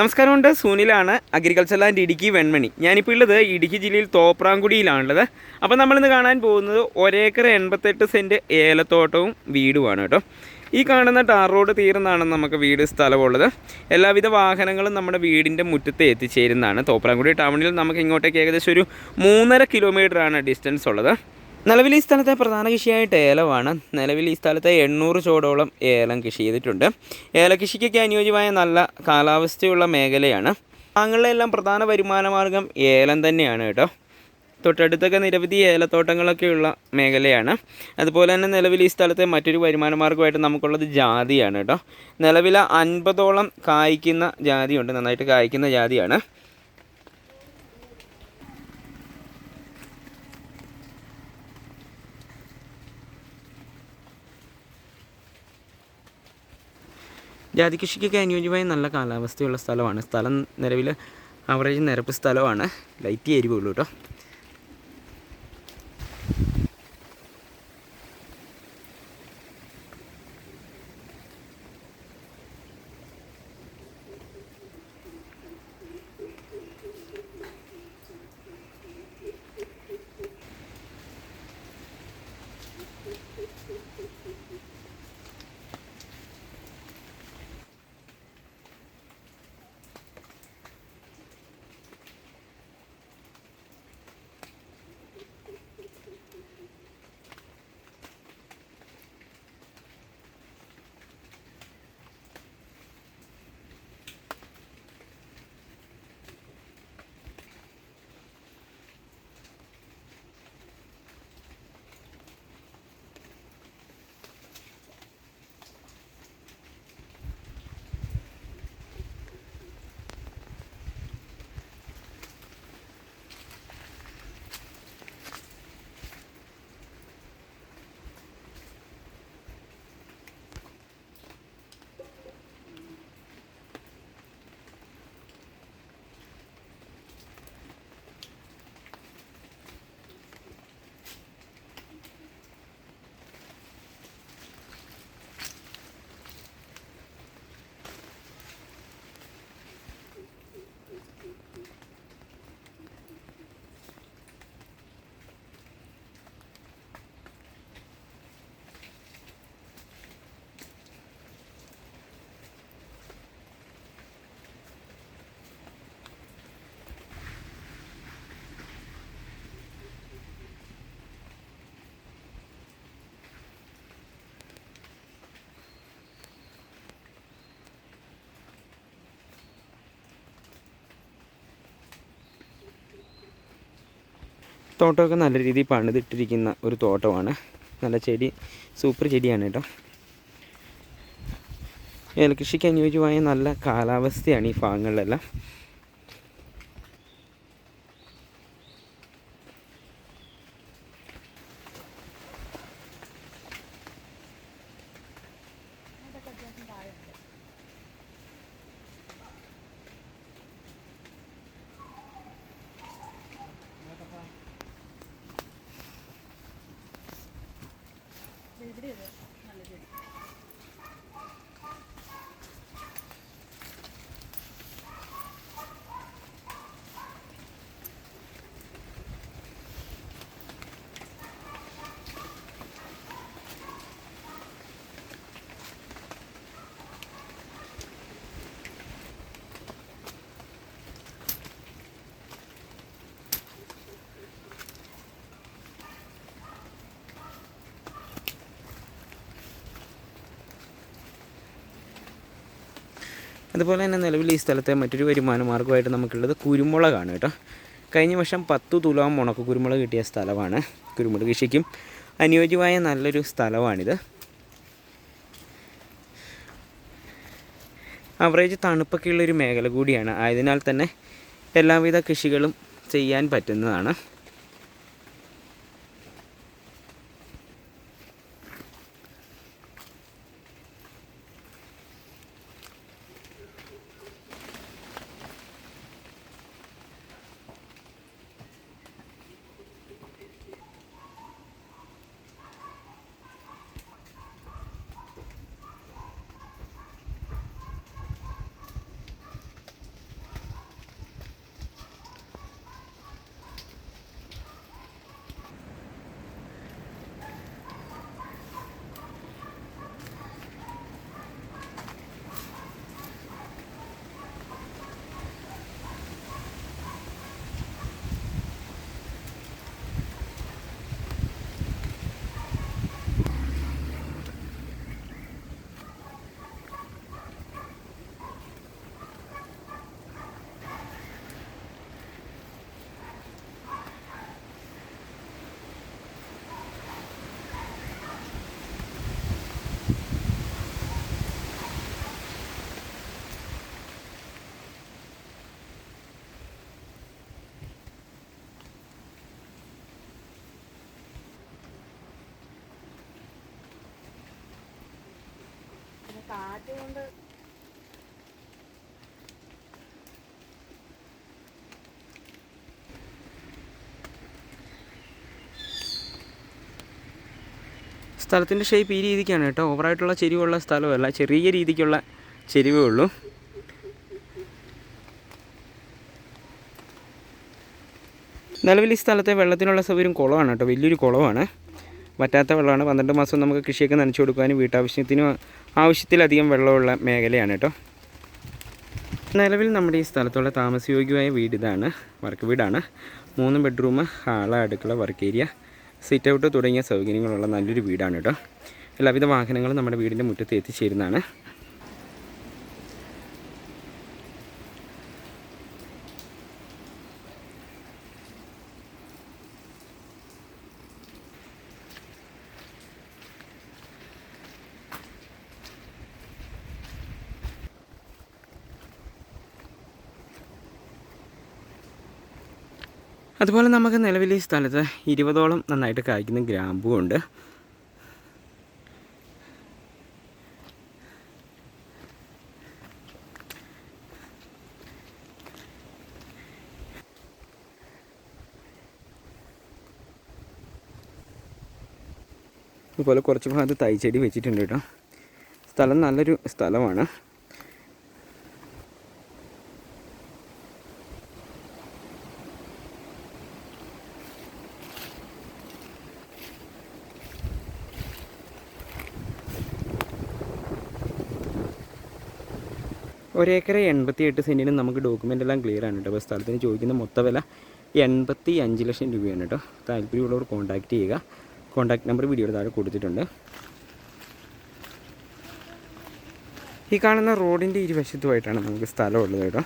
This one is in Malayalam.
നമസ്കാരമുണ്ട് സൂനിലാണ് അഗ്രികൾച്ചർ ലാൻഡ് ഇടുക്കി വെൺമണി. ഞാനിപ്പോൾ ഉള്ളത് ഇടുക്കി ജില്ലയിൽ തോപ്രാംകുടിയിലാണുള്ളത്. അപ്പോൾ നമ്മളിന്ന് കാണാൻ പോകുന്നത് ഒരേക്കർ എൺപത്തെട്ട് സെന്റ് ഏലത്തോട്ടവും വീടുമാണ് കേട്ടോ. ഈ കാണുന്ന ടാർ റോഡ് തീർന്നാണ് നമുക്ക് വീട് സ്ഥലമുള്ളത്. എല്ലാവിധ വാഹനങ്ങളും നമ്മുടെ വീടിന്റെ മുറ്റത്ത് എത്തിച്ചേരുന്നതാണ്. തോപ്രാംകുടി ടൗണിൽ നമുക്ക് ഇങ്ങോട്ടേക്ക് ഏകദേശം ഒരു മൂന്നര കിലോമീറ്ററാണ് ഡിസ്റ്റൻസ് ഉള്ളത്. നിലവിൽ ഈ സ്ഥലത്തെ പ്രധാന കൃഷിയായിട്ട് ഏലമാണ്. നിലവിൽ ഈ സ്ഥലത്തെ എണ്ണൂറ് ചോടോളം ഏലം കൃഷി ചെയ്തിട്ടുണ്ട്. ഏലകൃഷിക്കൊക്കെ അനുയോജ്യമായ നല്ല കാലാവസ്ഥയുള്ള മേഖലയാണ്. താങ്കളുടെ പ്രധാന വരുമാന മാർഗം ഏലം തന്നെയാണ് കേട്ടോ. തൊട്ടടുത്തൊക്കെ നിരവധി ഏലത്തോട്ടങ്ങളൊക്കെയുള്ള മേഖലയാണ്. അതുപോലെ തന്നെ നിലവിൽ ഈ സ്ഥലത്തെ മറ്റൊരു വരുമാന മാർഗമായിട്ട് നമുക്കുള്ളത് ജാതിയാണ് കേട്ടോ. നിലവിൽ അൻപതോളം കായ്ക്കുന്ന ജാതിയുണ്ട്. നന്നായിട്ട് കായ്ക്കുന്ന ജാതിയാണ്. ജാതി കൃഷിക്കൊക്കെ അനുയോജ്യമായ നല്ല കാലാവസ്ഥയുള്ള സ്ഥലമാണ്. സ്ഥലം നിലവിൽ ആവറേജ് നിരപ്പ് സ്ഥലമാണ്. ലൈറ്റ് എരിവുള്ളൂ കേട്ടോ. തോട്ടമൊക്കെ നല്ല രീതിയിൽ പണിതിട്ടിരിക്കുന്ന ഒരു തോട്ടമാണ്. നല്ല ചെടി സൂപ്പർ ചെടിയാണ് കേട്ടോ. ഏലകൃഷിക്ക് അനുയോജ്യമായ നല്ല കാലാവസ്ഥയാണ് ഈ ഭാഗങ്ങളിലെല്ലാം. അതുപോലെ തന്നെ നിലവിൽ ഈ സ്ഥലത്തെ മറ്റൊരു വരുമാന മാർഗമായിട്ട് നമുക്കുള്ളത് കുരുമുളകാണ് കേട്ടോ. കഴിഞ്ഞ വർഷം പത്ത് തുലാം ഉണക്ക കുരുമുളക് കിട്ടിയ സ്ഥലമാണ്. കുരുമുളക് കൃഷിക്കും അനുയോജ്യമായ നല്ലൊരു സ്ഥലമാണിത്. അവറേജ് തണുപ്പൊക്കെയുള്ളൊരു മേഖല കൂടിയാണ്. ആയതിനാൽ തന്നെ എല്ലാവിധ കൃഷികളും ചെയ്യാൻ പറ്റുന്നതാണ്. കാറ്റ് കൊണ്ട് സ്ഥലത്തിന്റെ ഷേപ്പ് ഈ രീതിക്കാണ് കേട്ടോ. ഓവറായിട്ടുള്ള ചെരിവുള്ള സ്ഥലമല്ല. ചെറിയ രീതിക്കുള്ള ചെരിവേ ഉള്ളൂ. നിലവിൽ ഈ സ്ഥലത്തെ വെള്ളത്തിനുള്ള സൗകര്യം കുളമാണ് കേട്ടോ. വലിയൊരു കുളമാണ്. വറ്റാത്ത വെള്ളമാണ്. പന്ത്രണ്ട് മാസം നമുക്ക് കൃഷിയൊക്കെ നനച്ചു കൊടുക്കാനും വീട്ടാവശ്യത്തിനും ആവശ്യത്തിലധികം വെള്ളമുള്ള മേഖലയാണ് കേട്ടോ. നിലവിൽ നമ്മുടെ ഈ സ്ഥലത്തുള്ള താമസയോഗ്യമായ വീട് ഇതാണ്. വർക്ക് വീടാണ്. മൂന്ന് ബെഡ്റൂം ഹാൾ അടുക്കള വർക്ക് ഏരിയ സിറ്റ് ഔട്ട് തുടങ്ങിയ സൗകര്യങ്ങളുള്ള നല്ലൊരു വീടാണ് കേട്ടോ. എല്ലാവിധ വാഹനങ്ങളും നമ്മുടെ വീടിന്റെ മുറ്റത്ത് എത്തിച്ചേരുന്നതാണ്. അതുപോലെ നമുക്ക് നിലവിൽ ഈ സ്ഥലത്ത് ഇരുപതോളം നന്നായിട്ട് കായ്ക്കുന്ന ഗ്രാമ്പുമുണ്ട് അതുപോലെ കുറച്ച് ഭാഗത്ത് തൈച്ചെടി വെച്ചിട്ടുണ്ട് കേട്ടോ. സ്ഥലം നല്ലൊരു സ്ഥലമാണ്. ഒരേക്കർ എൺപത്തി എട്ട് സെന്റിന് നമുക്ക് ഡോക്യുമെന്റ് എല്ലാം ക്ലിയർ ആണ് കേട്ടോ അപ്പോൾ സ്ഥലത്തിന് ചോദിക്കുന്ന മൊത്ത വില എൺപത്തി അഞ്ച് ലക്ഷം രൂപയാണ് കേട്ടോ താല്പര്യമുള്ളവർ കോൺടാക്ട് ചെയ്യുക. കോൺടാക്ട് നമ്പർ വീഡിയോയുടെ താഴെ കൊടുത്തിട്ടുണ്ട്. ഈ കാണുന്ന റോഡിന്റെ ഇരുവശത്തുമായിട്ടാണ് നമുക്ക് സ്ഥലമുള്ളത് കേട്ടോ